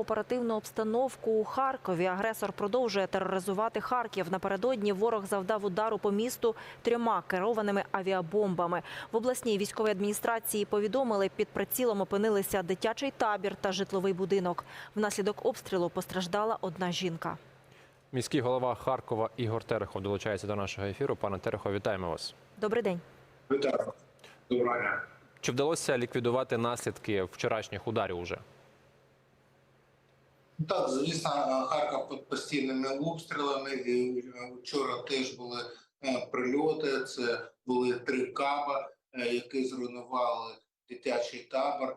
оперативну обстановку у Харкові. Агресор продовжує тероризувати Харків. Напередодні ворог завдав удару по місту трьома керованими авіабомбами. В обласній військовій адміністрації повідомили, під прицілом опинилися дитячий табір та житловий будинок. Внаслідок обстрілу постраждала одна жінка. Міський голова Харкова Ігор Терехов долучається до нашого ефіру. Пане Терехов, вітаємо вас. Добрий день. Вітаю. Доброго дня. Чи вдалося ліквідувати наслідки вчорашніх ударів уже? Так, звісно, Харків під постійними обстрілами. І е, вчора теж були е, прильоти. Це були три каба, е, які зруйнували дитячий табор.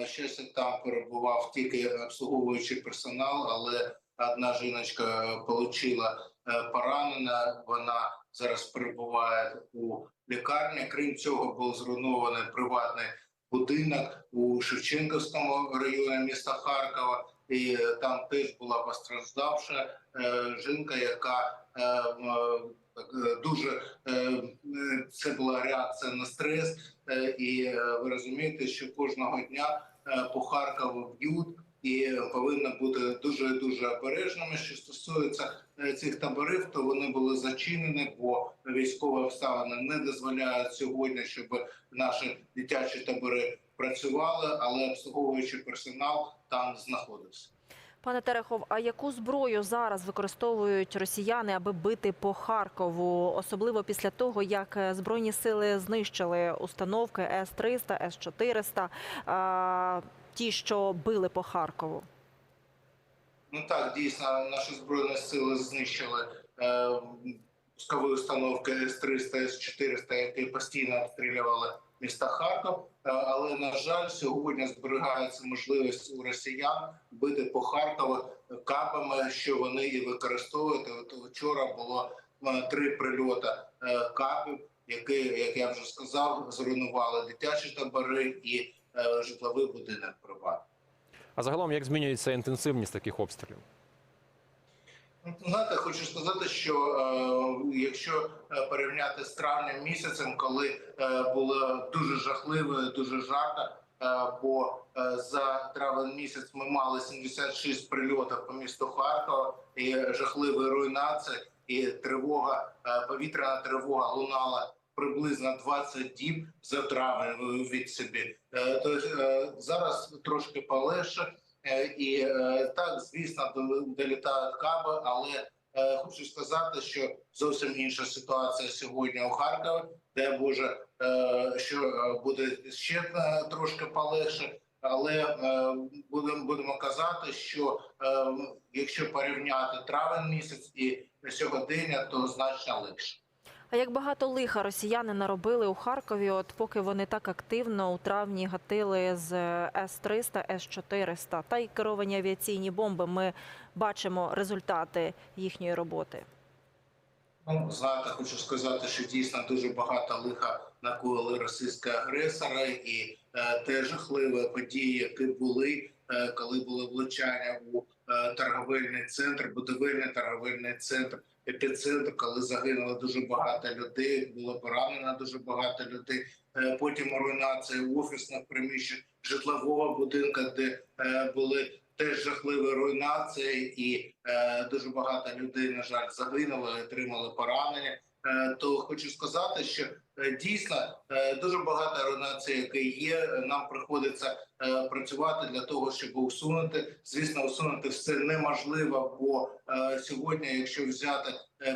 На щастя, там перебував тільки обслуговуючий персонал, але одна жіночка отримала поранена. Вона зараз перебуває у лікарні. Крім цього, був зруйнований приватний будинок у Шевченківському районі міста Харкова. І там теж була постраждавша е, жінка, яка е, е, дуже це була реакція на стрес, і ви розумієте, що кожного дня по Харкову б'ють. І повинно бути дуже дуже обережними. Що стосується цих таборів, то вони були зачинені, бо військові обставини не дозволяють сьогодні, щоб наші дитячі табори працювали, але обслуговуючий персонал там знаходився. Пане Терехов, а яку зброю зараз використовують росіяни, аби бити по Харкову, особливо після того, як е, збройні сили знищили установки С-300, С-400, а, ті, що били по Харкову? Ну так, дійсно, наші збройні сили знищили е, пускові установки С-300, С-400, які постійно обстрілювали міста Харків. Е, але на жаль, сьогодні зберігається можливість у росіян бити по Харкову капами, що вони і використовують. От вчора було е, три прильоти е, капів, які, як я вже сказав, зруйнували дитячі табори і житловий будинок приватний. А загалом, як змінюється інтенсивність таких обстрілів? Ну, Знаєте, хочу сказати, що е, якщо е, порівняти з травнем місяцем, коли е, було дуже жахливо, дуже жарко, е, бо е, за травень місяць ми мали 76 прильотів по місту Харкова і жахливі руйнації, і тривога, е, повітряна тривога лунала приблизно 20 діб за травень. Уявіть собі. Е, Тобто е, зараз трошки полегше. Е, І е, так, звісно, долітають каби, але е, хочу сказати, що зовсім інша ситуація сьогодні у Харкові, де Боже, е, що буде ще трошки полегше. Але будемо будемо казати, що якщо порівняти травень місяць і сьогодення, то значно легше. А як багато лиха росіяни наробили у Харкові, от поки вони так активно у травні гатили з С-300, С-400 та й керовані авіаційні бомби, ми бачимо результати їхньої роботи. Ну, знаєте, хочу сказати, що дійсно дуже багато лиха накоїли російські агресори, і е, те жахливі події, які були, е, коли були влучання у е, торговельний центр, будівельний торговельний центр, епіцентр, коли загинуло дуже багато людей, було поранено дуже багато людей. Е, потім руйнація офісних приміщень, житлового будинку, де е, були теж жахливі руйнації, і е, дуже багато людей, на жаль, загинули, отримали поранення. Е, то хочу сказати, що е, дійсно е, дуже багато руйнацій, які є. Нам приходиться працювати для того, щоб усунути. Звісно, усунути все неможливо, бо сьогодні, якщо взяти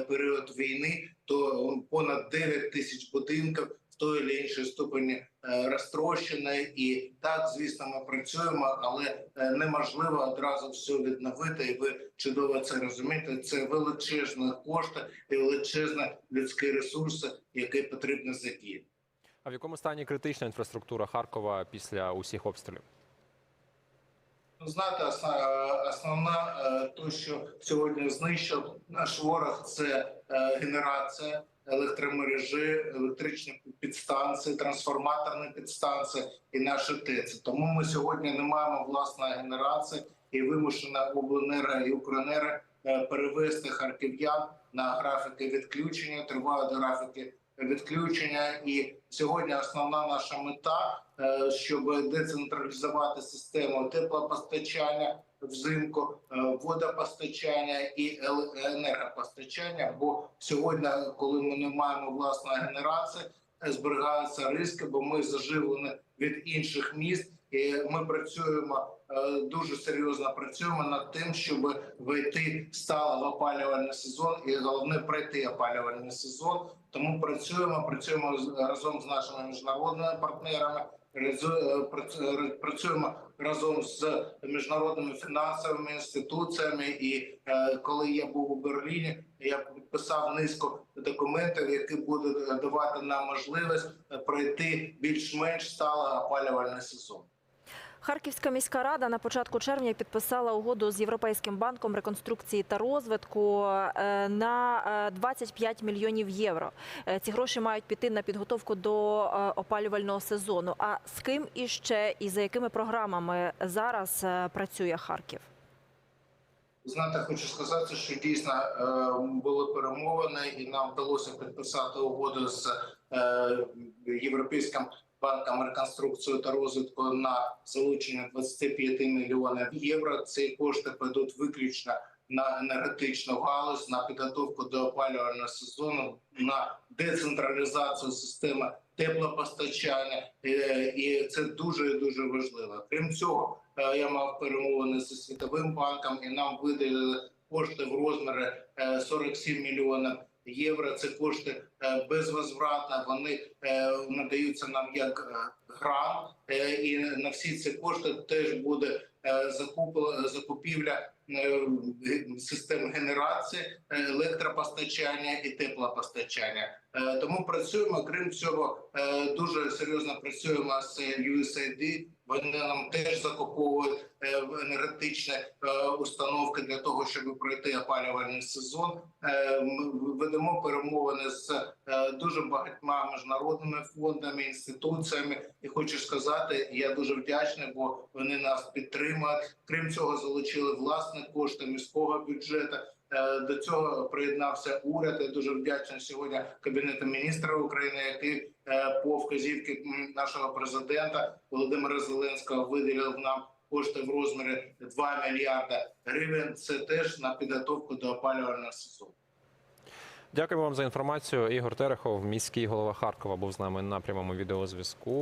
період війни, то понад 9 тисяч будинків в той чи іншій ступені е, розтрощені. І так, звісно, ми працюємо, але е, неможливо одразу все відновити. І ви чудово це розумієте. Це величезні кошти і величезні людські ресурси, які потрібно задіяти. А в якому стані критична інфраструктура Харкова після усіх обстрілів? Ну, Знаєте, основна е, то, що сьогодні знищив наш ворог, це генерація електромережі, електричні підстанції, трансформаторні підстанції і наші ТЕЦ. Тому ми сьогодні не маємо власної генерації і вимушена обленерго і Укренерго е, перевести харків'ян на графіки відключення, тривають графіки відключення. І сьогодні основна наша мета, е, щоб децентралізувати систему теплопостачання, взимку, е, водопостачання і енергопостачання. Бо сьогодні, коли ми не маємо власної генерації, зберігаються ризики, бо ми заживлені від інших міст. І ми працюємо е, дуже серйозно працюємо над тим, щоб вийти стало в опалювальний сезон, і головне пройти опалювальний сезон. Тому працюємо, працюємо разом з нашими міжнародними партнерами. Е, е, Працюємо разом з міжнародними фінансовими інституціями. І е, коли я був у Берліні, я підписав низку документів, які будуть давати нам можливість пройти більш-менш стало опалювальний сезон. Харківська міська рада на початку червня підписала угоду з Європейським банком реконструкції та розвитку е, на е, 25 мільйонів євро. Е, Ці гроші мають піти на підготовку до е, опалювального сезону. А з ким іще і за якими програмами зараз е, працює Харків? Знаєте, хочу сказати, що дійсно е, були перемовини, і нам вдалося підписати угоду з е, європейським банком реконструкції та розвитку на залучення 25 мільйонів євро. Ці кошти підуть виключно на енергетичну галузь, на підготовку до опалювального сезону, на децентралізацію системи теплопостачання, Е, і це дуже дуже важливо. Крім цього, е, я мав перемовини зі світовим банком, і нам виділили кошти в розмірі е, 47 мільйонів євро. Це кошти е, безвозвратно. Вони е, надаються нам як е, грант, і на всі ці кошти теж буде закупівля систем генерації, електропостачання і теплопостачання. Тому працюємо. Крім цього, дуже серйозно працюємо з USAID. Вони нам теж закуповують е, енергетичні е, установки для того, щоб пройти опалювальний сезон. Е, Ми ведемо перемовини з дуже багатьма міжнародними фондами, інституціями. І хочу сказати, я дуже вдячний, бо вони нас підтримують. Крім цього, залучили власні кошти міського бюджету. До цього приєднався уряд. Я дуже вдячний сьогодні кабінету міністра України, який по вказівки нашого президента Володимира Зеленського виділив нам кошти в розмірі 2 мільярда гривень. Це теж на підготовку до опалювального сезону. Дякуємо вам за інформацію. Ігор Терехов, міський голова Харкова, був з нами на прямому відеозв'язку.